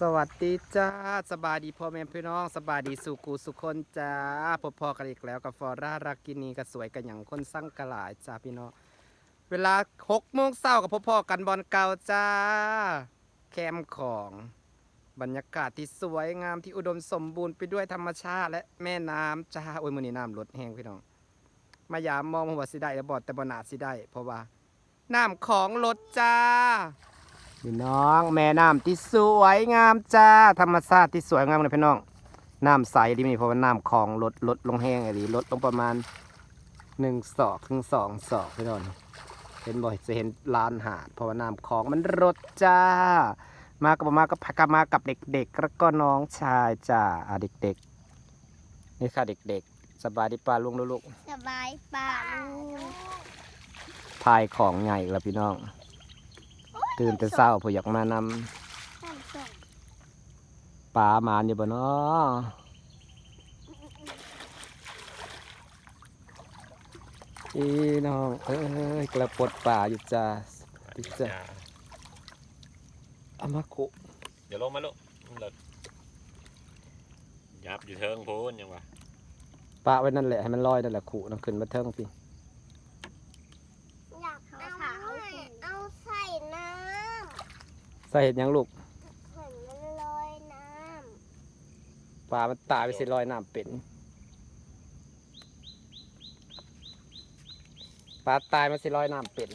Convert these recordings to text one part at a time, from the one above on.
สวัสดีจ้าสบายดีพ่อแม่พี่น้องสบายดีสุกูสุคนจ้าพบพอกันอีกแล้วกับฟอร่ารักกินีก็สวยกันอย่างคนสร้างกระหลายจ้าพี่น้องเวลาหกโมงเช้ากับพบพอกันบอลเก่าจ้า แคมของบรรยากาศที่สวยงามที่อุดมสมบูรณ์ไปด้วยธรรมชาติ และแม่น้ำจ้าโอ้ยมือนี้น้ำลดแห้งพี่น้อง มายามมองว่าสิได้แล้วบอดแต่บนาสิได้เพราะว่าน้ำของลดจ้า พี่น้องแม่น้ำที่สวยงามจ้าธรรมชาติที่สวยงามเลยพี่น้องน้ำใสดีนี่เพราะว่าน้ำคลองลดลดลงแห้งอะไรลดลงประมาณหนึ่งศอกถึงสองศอกพี่น้องเห็นบ่อยจะเห็นลานหาดเพราะว่าน้ำคลองมันลดจ้า มากับมากับกับมากับเด็กๆแล้วก็น้องชายจ้าอะเด็กๆนี่ค่ะเด็กๆ สบายดีป้าลุงลูกสบายป่าลูกๆพายของใหญ่แล้วพี่น้อง ตื่นแต่เช้าผู้อยากมานำน้ำส้มปลาหมานอยู่บ่เนาะอีน้องเอ้ยกระปดป่าอยู่จ้าติจ้าอามาคุเดี๋ยวลงมาลูกมันหลดยับอยู่เทิงพูนยังวะปลาไว้นั่นแหละให้มันลอยนั่นแหละขู่น้ำขึ้นมาเทิงพี่ อยากเอาเอาใส่น้ ใส่เห็ดหยังลูกำเหมือนมันลอยน้ปลามันตายไปสิลอยน้ำเป็นปลาตายมันสิลอยน้ำเป็นำ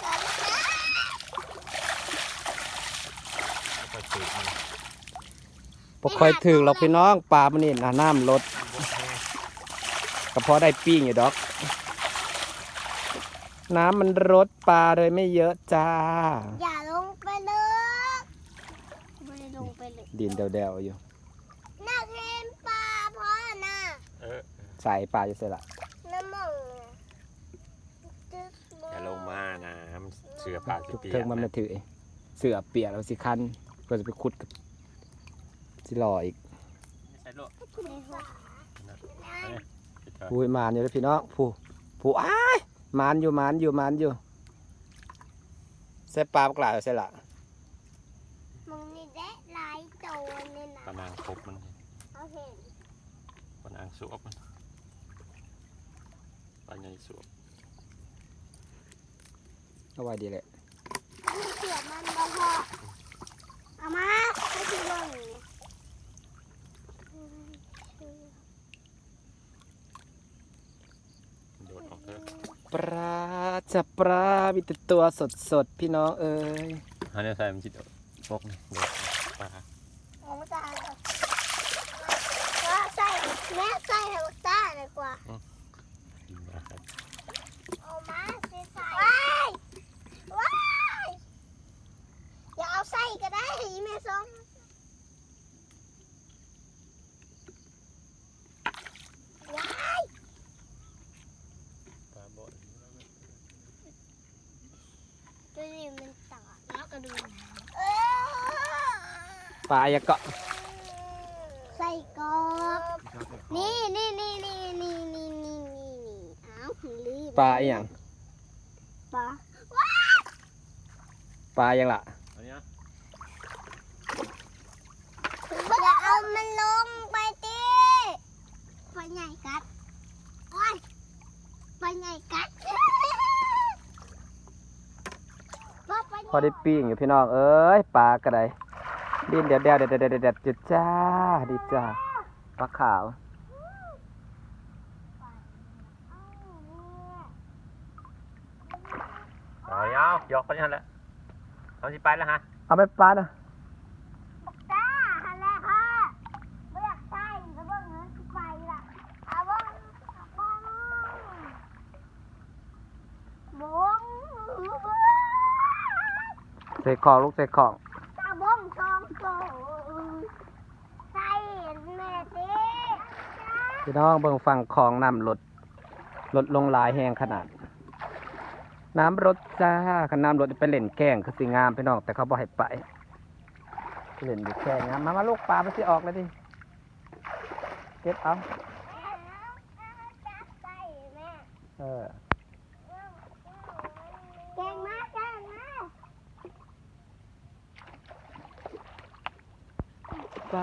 ไปกันนะค่อยสูบมันบ่ค่อยถึงหรอกพี่น้องปลามันนี่น่ะน้ำลดก็พอได้ปิ้งอยู่ดอก น้ำมันลดปลาเลยไม่เยอะจ้า อย่าลงไปเลยไม่ได้ลงไปเลยดินเดวๆอยู่นักเรียนป่าพ่อน่ะเออใส่ปลาอยู่เสร็จละน้ำมองน่ะอย่าลงมานะมันเสือป่าสิทุกเปียเทิงกมันมานะถือเสือเปียกแล้วสิคันก็จะไปขุดกับสิรออีกใช่ลูกในหัวผู้มานอยู่แล้วพี่น้องผู้ผู้อ้าย มานอยู่มานอยู่มานอยู่ใส่ปลาปลาใส่ละมึงนี่ได้หลายตัวเนี่ยนะปลานางคบมันเขาเห็นปลานางสวบมันปลาใหญ่สวบเอาไว้ดีแหละมีเสียมันบ่พอเอามาให้ที่ลงเนี่ยโดดออกเถอะ ปลาจะปลามีแต่ตัวสดสดๆพี่น้องเอ้ยอันนี้ใส่มันจิตพวกนี่โดดปลาเอามาตาเลยว่าใส่แม่ใส่ให้ลูกตาดีกว่าดีมากครับเอามาสิใส่ว้ายว้ายอย่าเอาใส่ก็ได้ให้แม่ส้มว้าย ปลาโบด ตัวนี้มันต่อแล้วก็ดูเออ ปลายากเกาะใส่กรอบนี่นี่นี่นี่นี่นี่นี่นี่อ้าวลืมปลาอหย่างปลาปลาอหยังล่ะอันนี้อย่าเอามันลงไปดิปลาใหญ่กัดโอ้ยปลาใหญ่กัดพอได้ปิ้งอยู่พี่น้องเอ้ยปลากระได ดินเดียวเดียวเดียวเดียวเดียวเดียวจุดจ้าดีจ้าปลาขาวเอาเอายกไปนั่นแหละเอาสิไปแล้วฮะเอาไปปลานะจ้าฮันแล้วค่ะไม่อยากใส่จะเบิ่งเงินไปล่ะเอาบ้งเอาบ้งบ้งใส่ของลูกใส่ของตาบ้งสองตัวใส่แม่ดิ พี่น้องเบิ่งฝั่งของน้ำลดลดลงหลายแหงขนาด น้ำรถจ้าคันน้ำรถไปเล่นแกล้งคือสิงามพี่น้องแต่เขาบอกให้ไปไปเล่นอยู่แค่งามมามาลูกปลาไปสิออกเลยดิเก็บเอา ใส่แม่ เออ เก่งมากเก่งมาก ไป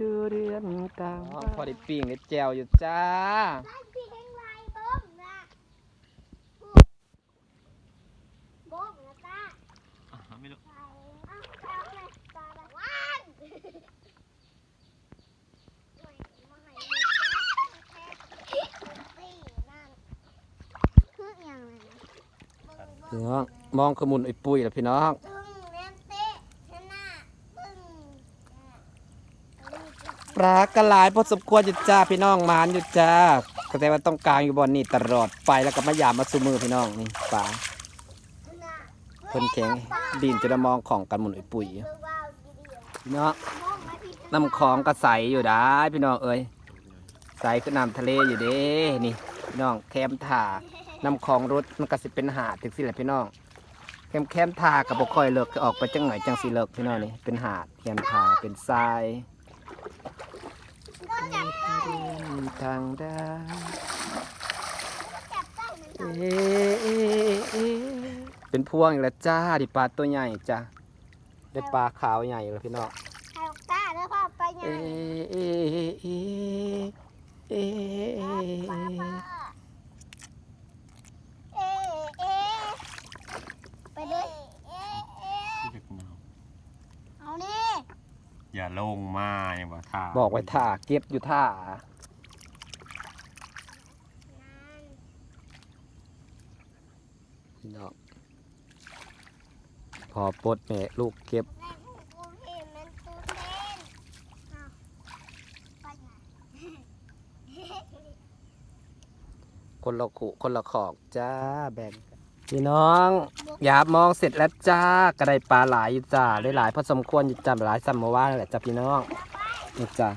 ดูเรือนกลางพอได้ปิ้งได้แจวอยู่จ้าได้พี่แห้งลายบ้งนะบ้งนะตาไม่รู้ไปเอาเอาเลยตาละวันไม่ไม่ให้มีจ้าแค่ตีนั่นคืออย่างไรนะเบิ่งพี่เบิ่งน้องมองขมุนไอ้ปุ้ยแล้วพี่น้องตึ้งเลี้ยงเตะชนะตึ้งอะอันนี้คือ ปลากระหลายพอสมควรอยู่จ้าพี่น้องหมานอยู่จ้าก็แต่ว่าต้องกลางอยู่บอนนี่ตลอดไปแล้วก็มายามมาสูมือพี่น้องนี่ปลาเพิ่นแข็งดินจะได้มองของกันหมุนปุ๋ยพี่น้องน้ำคลองก็ใสอยู่ได้พี่น้องเอ้ยใสคือน้ำทะเลอยู่เด้นี่พี่น้องแคมถ่าน้ำคลองรถมันก็สิเป็นหาดจังสิแหละพี่น้องแคมแคมถ่ากับบ่ค่อยเลิกออกไปจังหน่อยจังสิเลิกพี่น้องนี่เป็นหาดแคมถ่าเป็นทราย ทางได้เอ๊ะเอ๊ะเอ๊ะเป็นพวงอีกแล้วจ้าดิปลาตัวใหญ่จ้าได้ปลาขาวใหญ่แล้วพี่น้องไข่ตาแล้วพ่อไปไงเอะเอะเอะเอะเอะป้าเอะป้าเอ๊ะเอ๊ะไปเลยเอ๊ะเอ๊ะที่จะหนาวเอานี่อย่าลงมาอย่างว่าท่าบอกไว้ท่าเก็บอยู่ท่า พี่น้องพอปลดแม่ลูกเก็บแม่กูเห็นมันตูเต้นเอาไปไงคนละขุคนละขอกจ้าแบ่งกันพี่น้องหยาบมองเสร็จแล้วจ้ากระไดปลาหลายอยู่จ้าได้หลายพอสมควรอยู่จ้าหลายซัมมาว่านั่นแหละจ้าพี่น้องนี่จ้า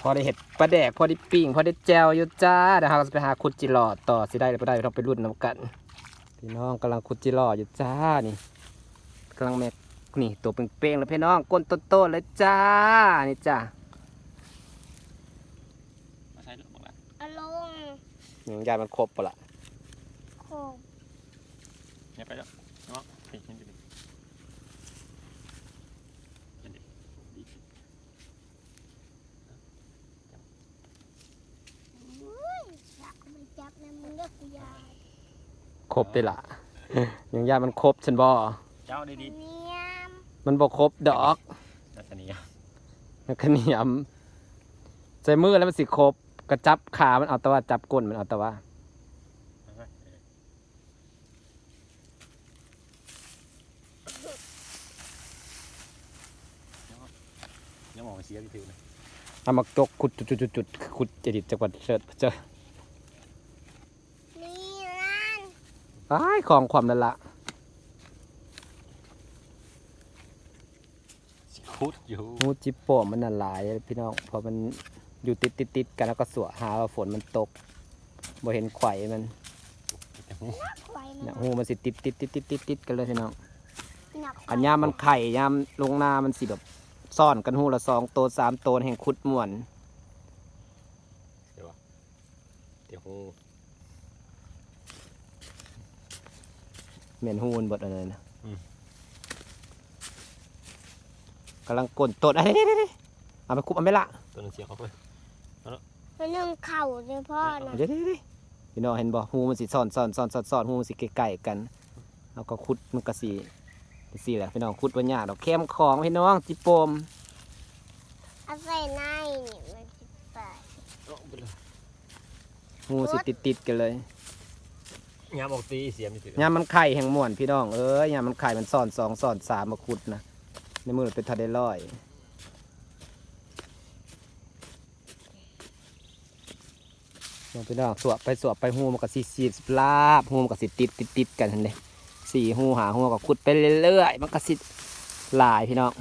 พอได้เห็ดปลาแดกพอได้ปิ้งพอได้แจวอยู่จ้าเดี๋ยวเราจะไปหาคุดจิรอดต่อสิได้หรือไม่ได้เราไปรุ่นน้ำกัน พี่น้องกำลังคุดจิรอดอยู่จ้านี่กำลังแม่นี่ตัวเป้งๆแล้วพี่น้องก้นโตๆเลยจ้านี่จ้ามาใช่หรือเปล่าเอาลงหนึ่งยายมันครบปะละโคง เนี่ยไปแล้วเนาะเห็นเห็นดิเห็นดิดี อุ้ยจับมันจับนะมึงเลือกกูยาว ครบได้ละหนึ่งยายมันครบฉันบอเจ้าดีดีเนียมมันบ่ครบดอกนัสนียมันขนิยมใส่มือแล้วมันสิครบกระจับขามันเอาแต่ว่าจับก้นมันเอาแต่ว่ายังมองเสียที่ถือนะเอามาจกขุดจุดจุดจุดจุดขุดจะดิบจังหวัดเชิดเจอ นี่นั่น อ้ายของความนั่นละคุดอยู่งูจิปโป้มันน่ะหลายพี่น้องเพอมันอยู่ติดติดติดกันแล้วก็สวหาว่าฝนมันตกบ่เห็นไข่มันไฟมัเนี่ยนหูมันสิติดติดติดติดติดติดกันเลยพี่น้องหนักอันยามมันไข่ยามลงนามันสิแบบซ่อนกันหูละสองโตวสามโตวแห่งคุดม่วน เดี๋ยววะเดี๋ยวหู เหม็นหูมันเบดอะไรนะกำลังกลนตดเอ้ยเดี๋ยวๆๆเอาไปคุบเอาไหม่ละตัวนึงเสียเขาเพิ่นมันนึ่งเข่าเลยพ่อนะเดี๋ยวๆๆๆพี่น้องเห็นบ่หูมันสิซ่อนซ่อนซ่อนซ่อนซ่อนหูมันสิใกล้ๆกันเอาก็คุดมันก็สิสิแหละพี่น้องคุดว่ายากดอกแคมของพี่น้องจิโปมเอาใส่ในนี่มันจะไปหูสิติดติดๆกันเลย ยามออกตีเสียมนี่ถือยามมันไข่แห่งม่วนพี่น้องเอ้ยยามมันไข่มันซ่อนสองซ่อนสามมาคุดนะในมือเป็นทัดได้ร้อยน้องพี่น้องสวบไปสวบไปหูมันก็สิสีบลาบหูมันก็สิติดติดติดกันทันเดสี่หูหาหูก็ขุดไปเรื่อยๆมันก็สิหลายพี่น้อง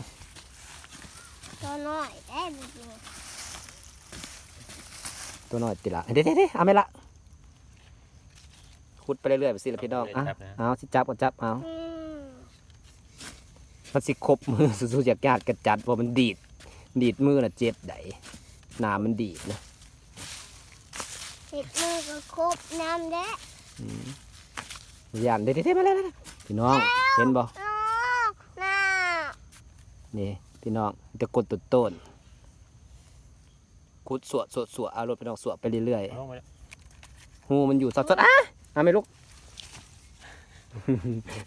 ตัวน้อยได้ไหมดูตัวน้อยติดละเด็ดเด็ดเอาไหมละ ขุดไปเรื่อยๆไปสิละพี่น้องอะเอาสิจับก็จับเอาอืมมันสิครบมือสู้ๆอยากญาติกระจัดว่ามันดีด ดีดมือน่ะเจ็บไดหนามันดีดนะติดมือก็ครบน้ำแด้ยานเด็ดเด็ดมาแล้วๆพี่น้องเห็นบ่อ๋อน่านี่พี่น้องจะกดต้นต้นขุดสวดสวดสวดเอารถพี่น้องสวดไปเรื่อยเอาลงไปเลยๆหูมันอยู่สดสดๆอะ อะไม่ลุก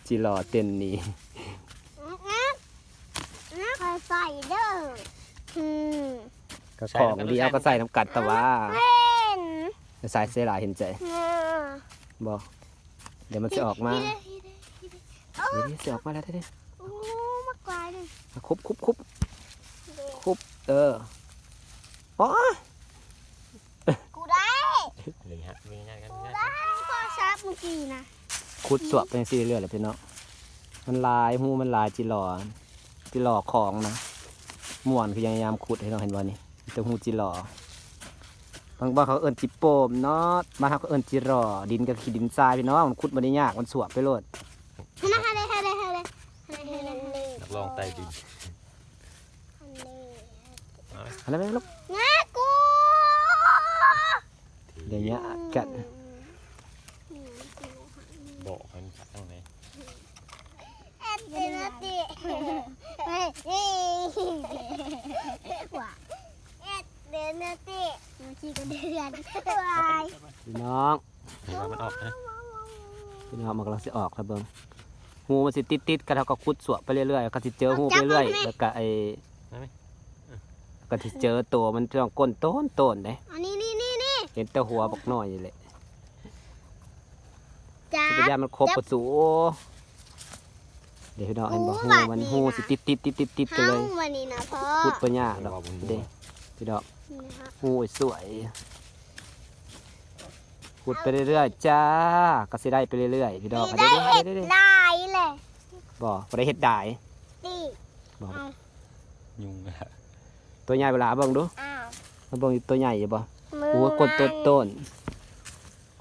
จีรอเต้นนี้นะคอยใส่เด้ออืมก็ของดียวก็ใส่น้ำกัดแต่ว่าเป็นใส่เสยหลายเห็นใจบอกเดี๋ยวมันจะออกมาเดี๋ยวนี้จะออกมาแล้วเด้โอ้มากกว่าเลยคุบคุบคุบคุบเอออ๋อ กูได้ หนึ่งฮะมีงานกัน กู มีงาน ได้ กัน พ่อชอบเมื่อกี้นะขุดสวบเป็นสี่เรื่อยๆเลยพี่น้องมันลายหูมันลายจีรอจีรอของนะม่วนคือยังพยายามขุดให้เราเห็นว่านี่แต่หูจีรอบางบ้านเขาเอิ้นจิโปมเนาะบ้านเขาก็เอิ้นจีรอดินกับขี้ดินทรายพี่น้องมันขุดมาได้ยากมันสวบไปโลดนะฮะเลยฮะเลยฮะเลยฮะเลยฮะเลยนักลองใต้ดินเอาไว้อะไรไหมลูกงากูเดี๋ยวนี้กัด โบกมันตั้งไหนเอ็ดเดนติเฮ้ยนี่ว่าเอ็ดเดนติเมื่อกี้ก็เดือนวายพี่น้องเห็นว่ามันออกนะพี่น้องมันกำลังสิออกครับเบิ้งหูมันสิติดติดๆกันเขาก็ขุดสวบไปเรื่อยๆก็สิเจอหูไปเรื่อยแล้วก็ไอ้ก็สิเจอตัวมันจ้องก้นโต้นโต้นเด้อันนี้นี่นี่นี่เห็นแต่หัวบักน้อยนี่แหละ จ้าสิพยายามมันครบประสูเดี๋ยวพี่น้องเห็นบ่โอ้หูบาดมันนี่หูนะสิติดติดติดติดติดๆๆๆกันเลยห้าวันนี้นะพ่อขุดไปยากดอกเด้พี่น้องนี่นะฮะหูสวยขุดไปเรื่อยๆจ้าก็สิได้ไปเรื่อยๆพี่น้องนี่เอาได้เด้เห็อดเด้อลายเลยๆบ่บ่ได้เฮ็ดได้ตีบ่อ้าวยุงอะตัวใหญ่เวลาเบิ่งดูอ้าวมาเบิ่งอยู่ตัวใหญ่อยู่บ่มือโอ้กดต้นต้น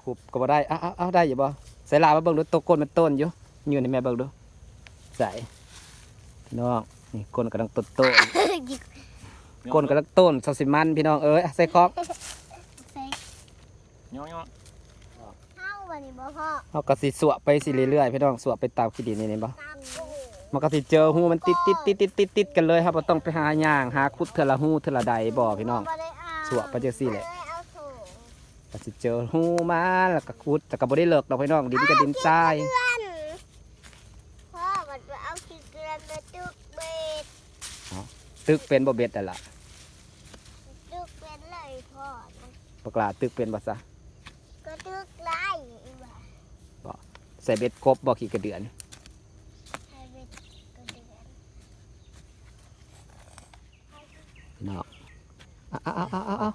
ขุบก็บ่ได้อ้าวอ้าวได้อยู่บ่ ใส่ลามาเบิ่งดูตัวก้นมันต้นอยู่ยืนให้แม่เบิ่งดูใส่พี่น้องนี่ก้นกำลังต้นต้นหยิบก้นกำลังต้นซอสซิมันพี่น้องเอ้ยอะใส่คอกใส่ย้อนย้อนเข้าวันนี้บ่พ่อเฮาก็สิสวบไปสิเรื่อยๆพี่น้องสวบไปตามขี้ดินนี่นี่บ่ตามกูมันก็สิเจอหูมันติดติดติดติดติดติดกันเลยครับบ่ต้องไปหาย่างหาขุดเทอละหูเทอละใดบ่พี่น้องบ่ได้เอาสวบไปจังซี่แหละบ่ได้เอาถุง ก็สิเจอหูมาแล้วก็ขุดแต่ก็บ่ได้เลิกดอกพี่น้องดินก็ดินทรายเพื่อนพ่อมันไปเอาขี้เกลือนมาจุกเบ็ดตึกเป็นบ่เบ็ดนั่นล่ะจุกเป็นเลยพ่อนะปกลาตึกเป็นบ่ซะก็จุกไล่อีกว่าใส่เบ็ดกบบ่ขี้กระเดือนให้เบ็ดก็เดือนพี่น้องอ้าวอ้าวอ้าวอ้าวอ้าว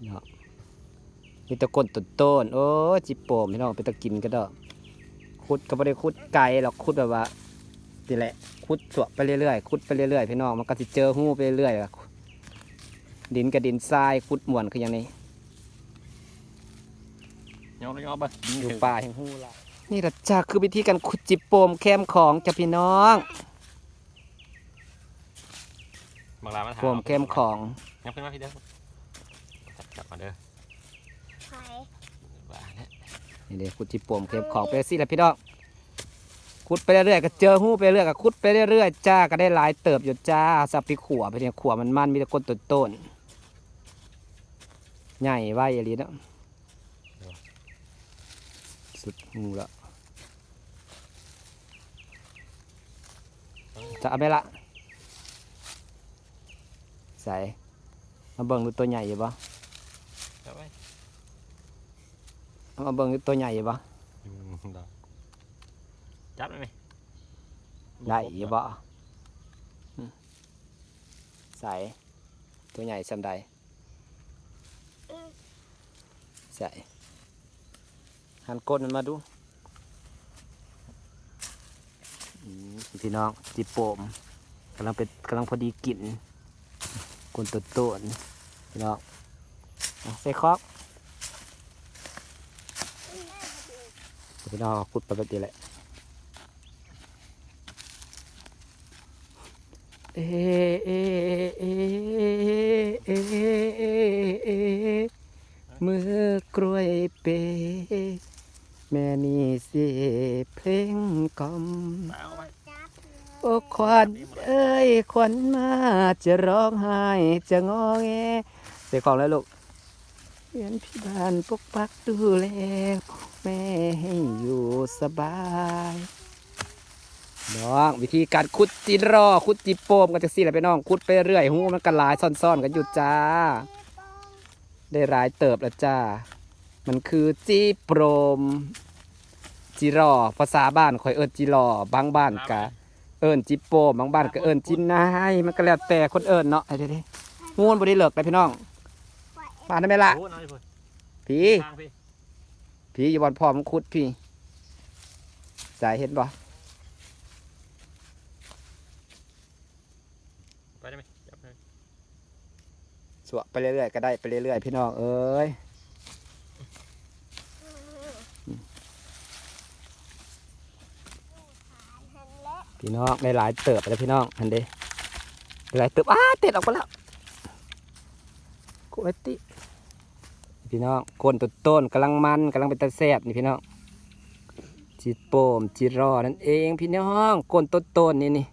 พี่น้องมีแตะก้นต้นต้นๆโอ้ยจิโปมพี่น้องไปตะกินก็ดอกขุดก็บ่ได้ขุดไกลหรอกขุดแบบว่านี่แหละขุดสวบไปเรื่อยๆขุดไปเรื่อยๆพี่น้องมันก็สิเจอหูไปเรื่อยๆล่ะดินกับดินทรายขุดม่วนคืออย่างนี้ย้อนย้อนไปยิงอยู่ถือป่าแห่งหูละนี่ละจ้าคือวิธีการขุดจิโปมแคมของจ้ะพี่น้องบางรายมันถามโปมแคมของ งั้นขึ้นมาพี่เด้อับมาเด้อไข่ว่าเนี่ยนี่เด้ขุดจิโปมแคมของไปสิละพี่น้องขุดไปเรื่อยๆก็เจอหูไปเรื่อยก็ขุดไปเรื่อยๆจ้าก็ได้หลายเติบอยู่จ้าสับไปขัวไปเนี่ยขัวมันมันมีแต่ก้นต้นๆใหญ่ไว้อะไรเนาะสุดหูล้วจะเอาไปละใส่มาเบิ่งดูตัวใหญ่อยู่ปะ เอาไว้ เอา มาเบิ่งดูตัวใหญ่อยู่ปะยุงดอกจับได้ไหมได้อยู่ปะอืมใส่ตัวใหญ่สำใดใส่หันก้นมันมาดูอืมพี่น้องจิโปมกำลังเป็นกำลังพอดีกินก้นตัวโตนพี่น้องเอาใส่คอก พี่น้องเอาขุดไปแบบนี้แหละเอเอเอเอเอเอมือกล้วยเป แม่นี่สิเพลงกล่อมเอาไว้จับเลยโอ้ควันเอ้ยควันมาจะร้องไห้จะงอแงเสียของแล้วลูกเรียนพี่บ้านปกปักดูแล แม่ให้อยู่สบายน้องวิธีการขุดจิรอขุดจิโปมกันจะสิแหละพี่น้องขุดไปเรื่อยหูมันก็หลายซ่อนๆกันอยู่จ้า ได้หลายเติบแล้วจ้า มันคือจีโปรมจิรอภาษาบ้านคอยเอิ้นจิรอบางบ้านกะเอิญจิโปมบางบ้านก็เอิญจินนายมันก็แล้วแต่คนเอิญเนาะไอ้เด้ๆงูนบ่ได้เลิกเลยพี่น้องมาได้ไหมล่ะโอ้น้อยพุ่น ผีทางพี่ผีอยู่บนพร้อมนคุดพี่ สายเห็นบ่ไปได้ไหมจับให้สวะไปเรื่อยๆก็ได้ไปเรื่อยๆพี่น้องเอ้ยพี่น้องได้หลายเติบแล้วพี่น้องอันเด้ได้หลายเติบอ้าเต็ดออกไปแล้วกูไอติ พี่น้องคนต้นต้นๆกำลังมันกำลังเป็นตาแซบนี่พี่น้องจีโปมจีรอนั่นเองพี่น้องก้นต้นต้นๆนี่นี่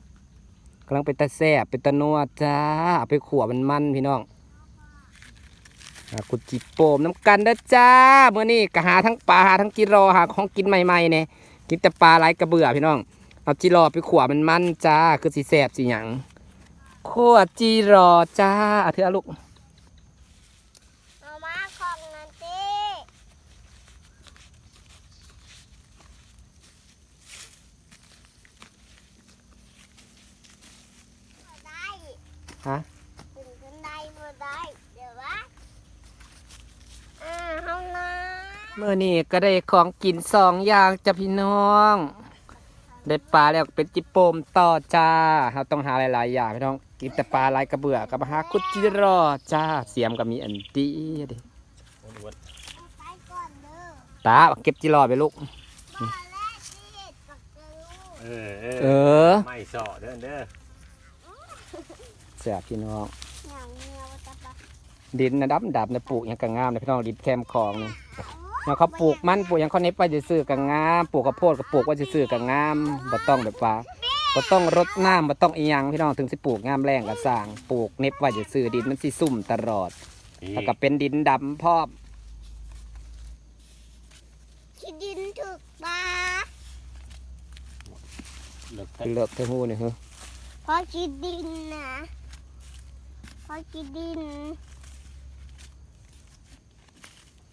กำลังเป็นตาแซบเป็นตานัวจ้าเอาไปขัวมันมันพี่น้องกุดจีโปมน้ำกันเด้อจ้าเมื่อนี้ก็หาทั้งปลาหาทั้งจีรอหาของกินใหม่ๆเนี่ยกินแต่ปลาไหลกระเบื่อพี่น้องเอาจีรอไปขวมันมันจ้าคือสีแสบสีหยังขวจีรอจ้าเอาเถอะลูก เอามาของนันตีบ่ได้ ฮะถึงขึ้นได้บ่ได้ เดี๋ยววะอ่าห้องน้เมื่อนี้ก็ได้ของกินสองอย่างจ้าพี่น้อง ได้ปลาแล้วเป็นจิโปมต่อจ้าเราต้องหาหลายๆอย่างพี่น้อง กินแต่ปลาไหลกระเบื่อกับหาคุดจิรอจ้า เสียมก็มีอันดีเดิโอ้อ้วนำไปก่อนเด้อตาเก็บจิรอไปลูก บ่แลกที่ปักกะลูกเออเอเอออ ไม่สอเด้อเด้อ เสียพี่น้องอย่างเงี้ยว่าจะปักดินนะดับดับนะปลูกหยังกังามนะพี่น้องดินแคมคลองนี่แล้วเขาปลูกมันปลูกหยังเขาเน็บไว้จะซื้อๆกังามปลูกข้าวโพดก็ปลูกไว้จะซื้อๆกังามบ่ต้องแบบว่าบ่ต้องรดน้ำบ่ต้องอีหยังพี่น้องถึงสิปลูกงามแรงก็สร้างปลูกเน็บไว้จะซื้อดินมันสิซุ่มตลอดพี่แล้วก็เป็นดินดำพร้อมที่ดินถูกปาเลิกคือเลิกเทหูนี่เฮ้อเพราะที่ดินนะ เพราะที่ดิน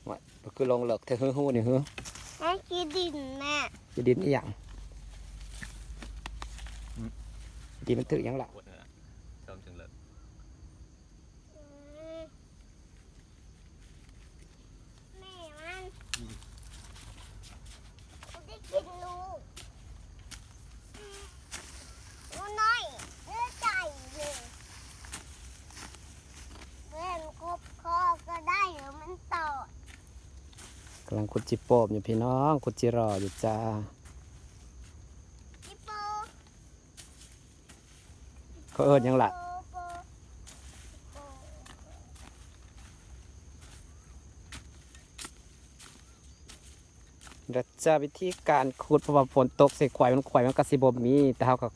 ว่าคือลงเลิกเทหูนี่เฮ้อเพราะที่ดินน่ะสิดินอีหยังดินมันถึกหยังล่ะ ปวดเลยนะชมจังเลย อืมแม่มันกูได้กินลูกอืมลูกน้อยเลือดใจเลยเพื่อนกบคอก็ได้หรือมันต่อกำลังขุดจิโปมอยู่พี่น้องขุดจิรออยู่จ้าจิโปเขาเอิ้นหยังล่ะโปโปโปแล้วจะวิธีการขุดเพราะว่าฝนตกใส่ควายมันควายมันกระสิบมี แต่เขาก็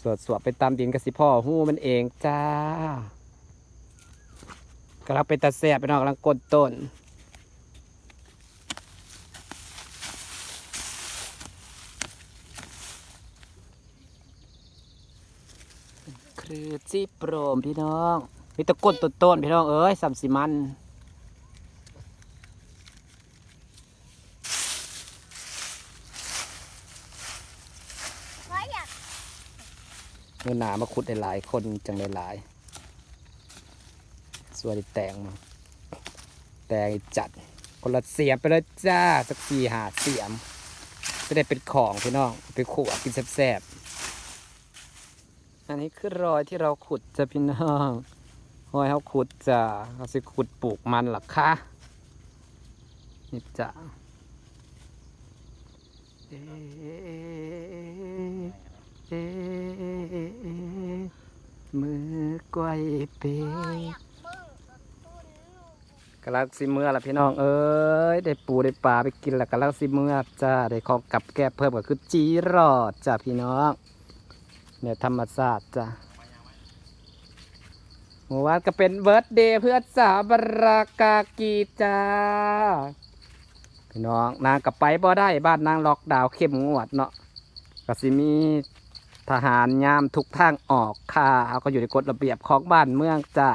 สวดสวดไปตามดินกระสิพ่อหู้มันเองจ้ากำลังเป็นตาแสบไปน้องกำลังกดต้น คือจีโปรมพี่น้องมีตะกดต้นต้นพี่น้องเอ้ยสัมสิมันเมื่อหนามาขุดหลายคนจังหลายสวยแตงมาแตงจัดคนละเสียมไปเลยจ้าสักสี่หาเสียมจะได้เป็นของพี่น้องไปขวดกินแซ่บๆ อันนี้คือรอยที่เราขุดจะพี่น้องรอยเขาขุดจะเขาสิขุดปลูกมันหรอคะนี่จะเอ๊ะเอ๊ะมือก้อยเปพ่ออยยากเบิ่งกับคุณลูกกำลังสิเมื่อละพี่น้องเอ้ยได้ปูได้ปลาไปกินละกำลังสิเมื่อจ้าได้ของกับแก้เพิ่มก็คือจีรอดจ้าพี่น้อง เนี่ยธรรมศาสตร์จ้ะเมื่อวานก็เป็นเบิร์ดเดย์เพื่อนสาวบรากากีจ้าพี่น้องนางกับไปบ่ได้บ้านนางล็อกดาวน์เข้มงวดเนาะก็สิมีทหารยามทุกทางออกค่าเอาก็อยู่ในกฎระเบียบของบ้านเมืองจ้า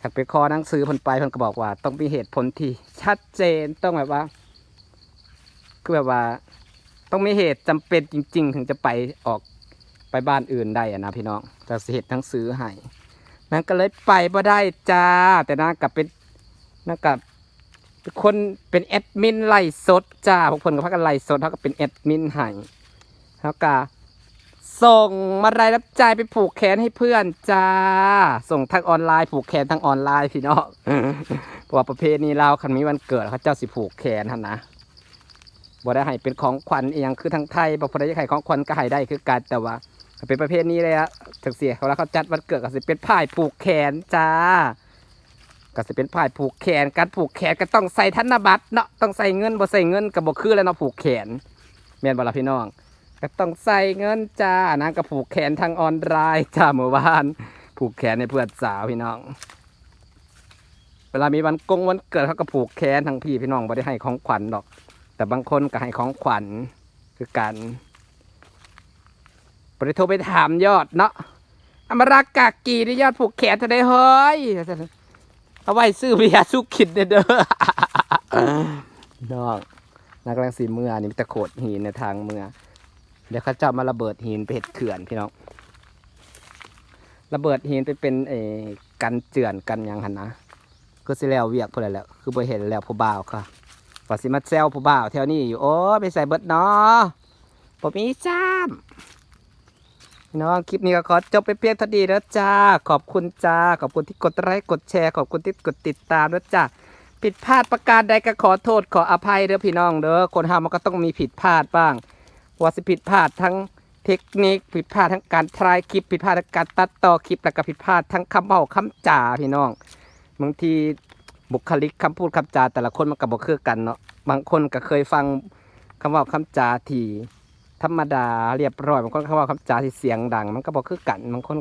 ขัดไปคอหนังสือเพิ่นไปเพิ่ก็บอกว่า ต้องมีเหตุผลที่ชัดเจนต้องแบบว่าคือแบบว่า ต้องมีเหตุจำเป็นจริง ๆ ถึงจะไปออก บ้านอื่นได้อะนะพี่น้องจะสิเหตุทั้งซื้อให้นางก็เลยไปบ่ได้จ้า แต่นางกลับเป็นนางกลับเป็นคนเป็นแอดมินไล่สดจ้าพวกคนก็พักกันไล่สดเขาก็เป็นแอดมินให้เขาก็ส่งมารายรับจ่ายไปผูกแขนให้เพื่อนจ้า ส่งทางออนไลน์ผูกแขนทางออนไลน์พี่น้องเพราะว่าประเพณีเราคันมีวันเกิดเขาเจ้าสิผูกแขนหั่นนะบ่ได้ให้เป็นของขวัญเอียงคือทางไทยบอกพอได้ให้ของขวัญก็ให้ได้คือกันแต่ว่า เป็นประเพณีเลยอะจังเสียเขาแล้วเขาจัดวันเกิดก็สิเป็นผ้ายผูกแขนจ้าก็จะเป็นผ้าผูกแขนการผูกแขนก็ต้องใส่ธนบัตรเนาะต้องใส่เงินบ่ใส่เงินก็บ่คือแล้วเนาะผูกแขนแม่นบ่ล่ะพี่น้อง ก็ต้องใส่เงินจ้านะก็ผูกแขนทางออนไลน์จ้าเมื่อวานผูกแขนในเพื่อนสาวพี่น้อง เวลามีวันกงวันเกิดเขาก็ผูกแขนทั้งพี่พี่น้องบ่ได้ให้ของขวัญดอก แต่บางคนก็ให้ของขวัญคือกัน ได้โทรไปถามยอดเนาะอมรากากีได้ยอดผูกแขนเท่าได้เฮ้ยเอาไว้ซื้อเบียร์สุขิดเด้อเด้อน้องนักแรงสีเมือนี่มีต่โขดหินในทางเมืองเดี๋ยวเขาจะมาระเบิดหินไปเห็ดเขื่อนพี่น้อง ระเบิดหินไปเป็นเอกันเจือนกันยังหันนะก็สิแล้วเวียกพอแล้ว คือบ่เห็นแล้วผู้บ่าวค่ะว่าสิมาแซวผู้บ่าวแถวนี้อยู่โอ้ไปใส่เบิดเนาะผมมีจ้าม พี่น้องคลิปนี้ก็ขอจบไปเพียงเท่านี้แล้วจ้า ขอบคุณจ้า ขอบคุณที่กดไลค์กดแชร์ ขอบคุณที่กดติดตามด้วจ้าผิดพลาดประการใดก็ขอโทษขออภัยเด้อพี่น้องเด้อคนเฮามันก็ต้องมีผิดพลาดบ้างว่าสิผิดพลาดทั้งเทคนิคผิดพลาดทั้งการทายคลิปผิดพลาดทั้งการตัดต่อคลิปแล้วก็ผิดพลาดทั้งคำเว้าคำจ่าพี่น้องบางทีบุคลิกคำพูดคำจาแต่ละคนมันก็บ่คือกันเนาะบางคนก็เคยฟังคำเว่าคำจาที ธรรมดาเรียบร้อยบางคนคำเว่าคำจาที่เสียงดัง มันก็บ่คือกันบางคน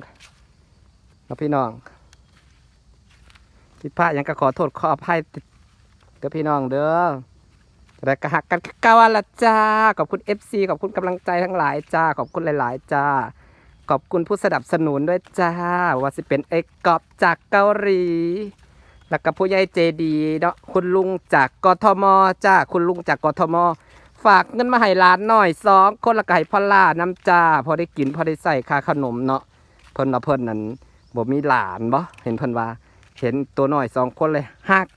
เนาะพี่น้องผิดพลาดยังก็ขอโทษขออภัยเด้อพี่น้องเด้อแต่ก็หักกันเก่าหั่นละจ้า ขอบคุณ FC ขอบคุณกำลังใจทั้งหลายจ้า ขอบคุณหลาย ๆ จ้า ขอบคุณผู้สนับสนุนด้วยจ้า ว่าสิเป็นเอกกอบจากเกาหลี แล้วก็ผู้ใหญ่เจดีเนาะคุณลุงจากกทมจ้า คุณลุงจากกทม ฝากเงินมาให้หลานหน่อยสองคนละไก่พ่อล่าน้ำจ้าพอได้กินพอได้ใส่ค่าขนมเนาะเพิ่นละเพิ่นนั้นบ่มีหลานบ่เห็นเพิ่นว่า เห็นตัวหน่อยสองคนเลยหัก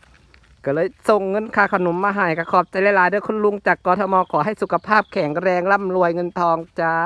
ก็เลยส่งเงินค่าขนมมาให้ก็ขอบใจหลายๆเด้อคุณลุงจากกทมขอให้สุขภาพแข็งแรงร่ำรวยเงินทองจ้า